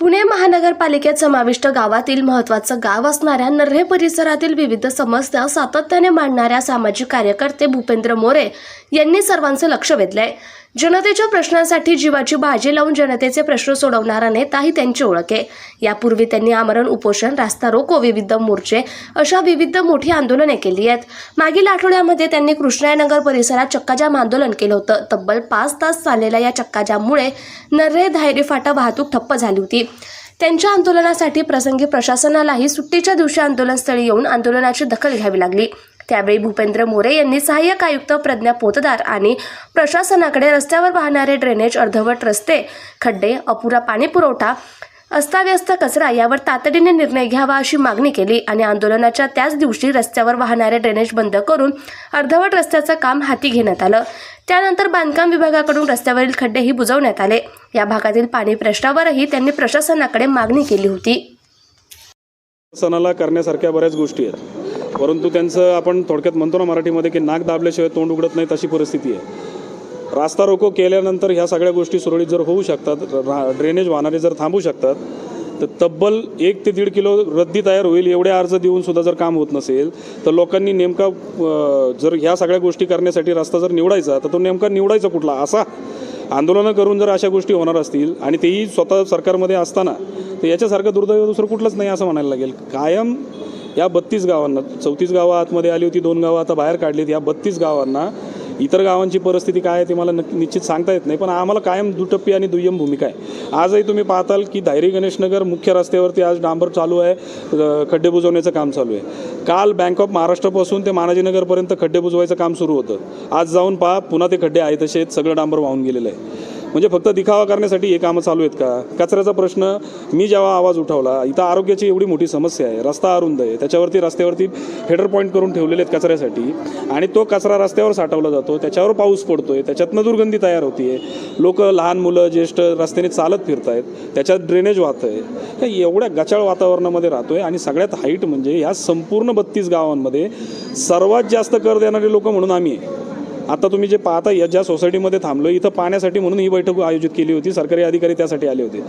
पुणे महानगरपालिकेत समाविष्ट गावातील महत्त्वाचं गाव असणाऱ्या नर्हे परिसरातील विविध समस्या सातत्याने मांडणाऱ्या सामाजिक कार्यकर्ते भूपेंद्र मोरे यांनी सर्वांचं लक्ष वेधलंय. जनतेच्या प्रश्नांसाठी जीवाची बाजी लावून जनतेचे प्रश्न सोडवणारा नेता ही त्यांची ओळख आहे. यापूर्वी त्यांनी आमरण उपोषण रास्ता रोको विविध मोर्चे अशा विविध मोठी आंदोलने केली आहेत. मागील आठवड्यामध्ये त्यांनी कृष्णायनगर परिसरात चक्काजाम आंदोलन केलं होतं. तब्बल पाच तास चाललेल्या या चक्काजाममुळे नर्रे धायरी फाटा वाहतूक ठप्प झाली होती. त्यांच्या आंदोलनासाठी प्रसंगी प्रशासनालाही सुट्टीच्या दिवशी आंदोलनस्थळी येऊन आंदोलनाची दखल घ्यावी लागली. त्यावेळी भूपेंद्र मोरे यांनी सहाय्यक आयुक्त प्रज्ञा पोतदार आणि प्रशासनाकडे रस्त्यावर वाहणारे ड्रेनेज अर्धवट रस्ते खड्डे अपुरा पाणीपुरवठा अस्ताव्यस्त कचरा यावर तातडीने निर्णय घ्यावा अशी मागणी केली आणि आंदोलनाच्या त्याच दिवशी रस्त्यावर वाहणारे ड्रेनेज बंद करून अर्धवट रस्त्याचं काम हाती घेण्यात आलं. त्यानंतर बांधकाम विभागाकडून रस्त्यावरील खड्डेही बुजवण्यात आले. या भागातील पाणी प्रश्नावरही त्यांनी प्रशासनाकडे मागणी केली होती. सणाला करण्यासारख्या बऱ्याच गोष्टी आहेत. परंतु त्यांचं आपण थोडक्यात म्हणतो ना मराठीमध्ये की नाक दाबल्याशिवाय तोंड उघडत नाही तशी परिस्थिती आहे. रास्ता रोको केल्यानंतर ह्या सगळ्या गोष्टी सुरळीत जर होऊ शकतात रा ड्रेनेज वाहणारे जर थांबू शकतात तर तब्बल एक ते दीड किलो रद्दी तयार होईल एवढे अर्ज देऊन सुद्धा जर काम होत नसेल तर लोकांनी नेमका जर ह्या सगळ्या गोष्टी करण्यासाठी रस्ता जर निवडायचा तर तो नेमका निवडायचा कुठला? असा आंदोलनं करून जर अशा गोष्टी होणार असतील आणि तेही स्वतः सरकारमध्ये असताना तर याच्यासारखं दुर्दैव दुसरं कुठलंच नाही असं म्हणायला लागेल. कायम या बत्तीस गावांना चौतीस गावं आतमध्ये आली होती दोन गावं आता बाहेर काढलीत. या बत्तीस गावांना इतर गावांची परिस्थिती काय आहे ते मला निश्चित सांगता येत नाही पण आम्हाला कायम दुटप्पी आणि दुय्यम भूमिका आहे. आजही तुम्ही पाहताल की धायरी गणेशनगर मुख्य रस्त्यावरती आज डांबर चालू आहे खड्डे बुजवण्याचं काम चालू आहे. काल बँक ऑफ महाराष्ट्रापासून ते मानाजीनगरपर्यंत खड्डे बुजवायचं काम सुरू होतं. आज जाऊन पहा पुन्हा ते खड्डे आहे तसे सगळं डांबर वाहून गेलेलं आहे. म्हणजे फक्त दिखावा करण्यासाठी हे कामं चालू आहेत का? कचऱ्याचा प्रश्न मी जेव्हा आवाज उठवला इथं आरोग्याची एवढी मोठी समस्या आहे रस्ता अरुंद आहे त्याच्यावरती रस्त्यावरती हेडर पॉईंट करून ठेवलेले आहेत कचऱ्यासाठी. आणि तो कचरा रस्त्यावर साठवला जातो त्याच्यावर पाऊस पडतोय त्याच्यातनं दुर्गंधी तयार होतीये. लोक लहान मुलं ज्येष्ठ रस्त्याने चालत फिरत आहेत त्याच्यात ड्रेनेज वाहत आहे एवढ्या गचाळ वातावरणामध्ये राहतोय आणि सगळ्यात हाईट म्हणजे ह्या संपूर्ण बत्तीस गावांमध्ये सर्वात जास्त कर देणारे लोक म्हणून आम्ही आहे. आता तुम्ही जे पाहता या ज्या सोसायटीमध्ये थांबलो इथं पाण्यासाठी म्हणून ही बैठक आयोजित केली होती सरकारी अधिकारी त्यासाठी आले होते.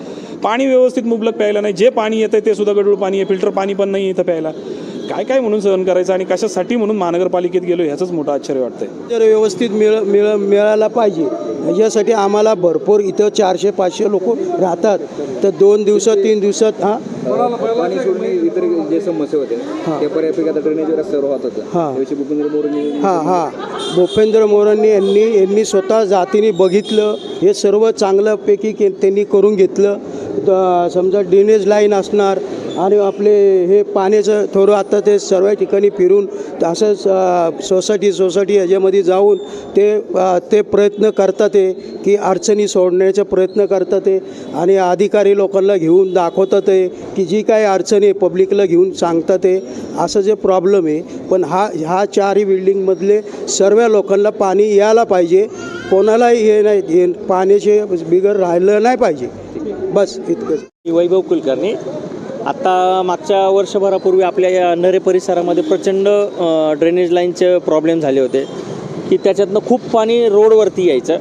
पाणी व्यवस्थित मुबलक प्यायला नाही जे पाणी येतं ते सुद्धा गडूळ पाणी आहे फिल्टर पाणी पण नाही इथं प्यायला. काय काय म्हणून सहन करायचं आणि कशासाठी म्हणून महानगरपालिकेत गेलो ह्याचंच मोठं आश्चर्य वाटतंय. जर व्यवस्थित मिळ मिळ मिळायला पाहिजे यासाठी आम्हाला भरपूर इथं चारशे पाचशे लोक राहतात. तर दोन दिवसात तीन दिवसात हां? पाणी सोडणे इतर जे समस्या होत्या त्या बऱ्यापैकी आता ड्रेनेज रस्त्यावर वाहत होतं हा. त्याविषयी भूपेंद्र मोरेंनी हां हां. भूपेंद्र मोरांनी यांनी यांनी स्वतः जातीने बघितलं हे सर्व चांगल्यापैकी के त्यांनी करून घेतलं. समजा ड्रेनेज लाईन असणार आणि आपले हे पाण्याचं थोडं आता ते सर्व ठिकाणी फिरून असं सोसायटी सोसायटी याच्यामध्ये जाऊन ते ते प्रयत्न करतात ते की अडचणी सोडण्याचा प्रयत्न करतात ते. आणि अधिकारी लोकांना घेऊन दाखवतात ते की जी काही अडचणी आहे पब्लिकला घेऊन सांगतात ते. असं जे प्रॉब्लेम आहे पण हा ह्या चारही बिल्डिंगमधले सर्व लोकांना पाणी यायला पाहिजे. कोणालाही हे नाही हे पाण्याचे बिगर राहिलं नाही पाहिजे. बस इतकंच. वैभव कुलकर्णी. आत्ता मागच्या वर्षभरापूर्वी आपल्या या नरे परिसरामध्ये प्रचंड ड्रेनेज लाईनचे प्रॉब्लेम झाले होते की त्याच्यातनं खूप पाणी रोडवरती यायचं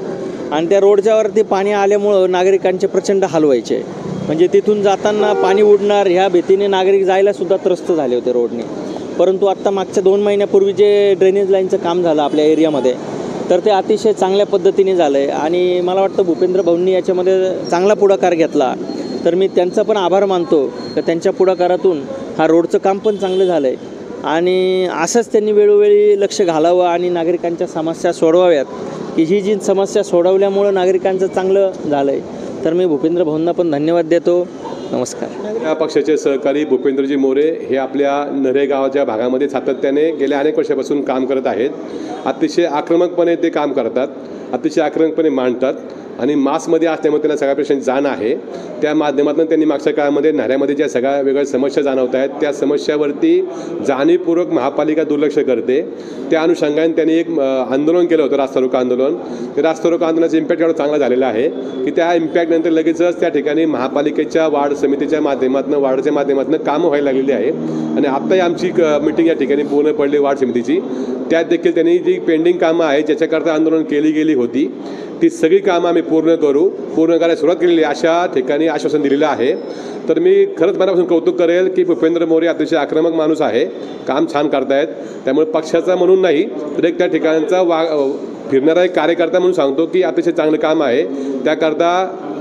आणि त्या रोडच्यावरती पाणी आल्यामुळं नागरिकांचे प्रचंड हाल व्हायचे. म्हणजे तिथून जाताना पाणी उडणार ह्या भीतीने नागरिक जायलासुद्धा त्रस्त झाले होते रोडने परंतु आत्ता मागच्या दोन महिन्यापूर्वी जे ड्रेनेज लाईनचं काम झालं आपल्या एरियामध्ये तर ते अतिशय चांगल्या पद्धतीने झालं आहे आणि मला वाटतं भूपेंद्र भाऊंनी याच्यामध्ये चांगला पुढाकार घेतला. तर मी त्यांचा पण आभार मानतो तर त्यांच्या पुढाकारातून हा रोडचं काम पण चांगलं झालं आहे आणि असंच त्यांनी वेळोवेळी लक्ष घालावं आणि नागरिकांच्या समस्या सोडवाव्यात की ही जी समस्या सोडवल्यामुळं नागरिकांचं चांगलं झालं आहे तर मी भूपेंद्र भाऊंना पण धन्यवाद देतो. नमस्कार. या पक्षाचे सहकारी भूपेंद्रजी मोरे हे आपल्या नरे गावाच्या भागामध्ये सातत्याने गेल्या अनेक वर्षापासून काम करत आहेत. अतिशय आक्रमकपणे ते काम करतात. अतिशय आक्रमकपणे मांडतात आणि मासमध्ये असल्यामुळे त्यांना सगळ्या प्रश्नांची जाण आहे. त्या माध्यमातून त्यांनी मागच्या काळामध्ये नाऱ्यामध्ये ज्या सगळ्या वेगळ्या समस्या जाणवत आहेत त्या समस्यावरती जाणीवपूर्वक महापालिका दुर्लक्ष करते. त्या अनुषंगाने त्यांनी एक आंदोलन केलं होतं रास्तारोको आंदोलन. ते रास्तारोको आंदोलनाचा इम्पॅक्ट एवढा चांगला झालेला आहे की त्या इम्पॅक्टनंतर लगेचच त्या ठिकाणी महापालिकेच्या वार्ड समितीच्या माध्यमातून वार्डच्या माध्यमातून कामं व्हायला लागलेली आहे. आणि आत्ताही आमची मिटिंग या ठिकाणी पूर्ण पडली वार्ड समितीची. त्यात देखील त्यांनी जी पेंडिंग कामं आहेत ज्याच्याकरता आंदोलन केली गेली होती. ती सगळी कामं आम्ही पूर्ण करू. पूर्ण करायला सुरुवात केलेली अशा ठिकाणी आश्वासन दिलेलं आहे. तर मी खरंच मनापासून कौतुक करेल की भूपेंद्र मोरे अतिशय आक्रमक माणूस आहे. काम छान करतायत. त्यामुळे पक्षाचा म्हणून नाही तर एक त्या ठिकाणचा वा फिरणारा एक कार्यकर्ता म्हणून सांगतो की अतिशय चांगलं काम आहे. त्याकरता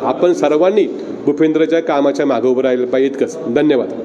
आपण सर्वांनी भूपेंद्रच्या कामाच्या मागे उभं राहिलं पाहिजे इतकंच. धन्यवाद.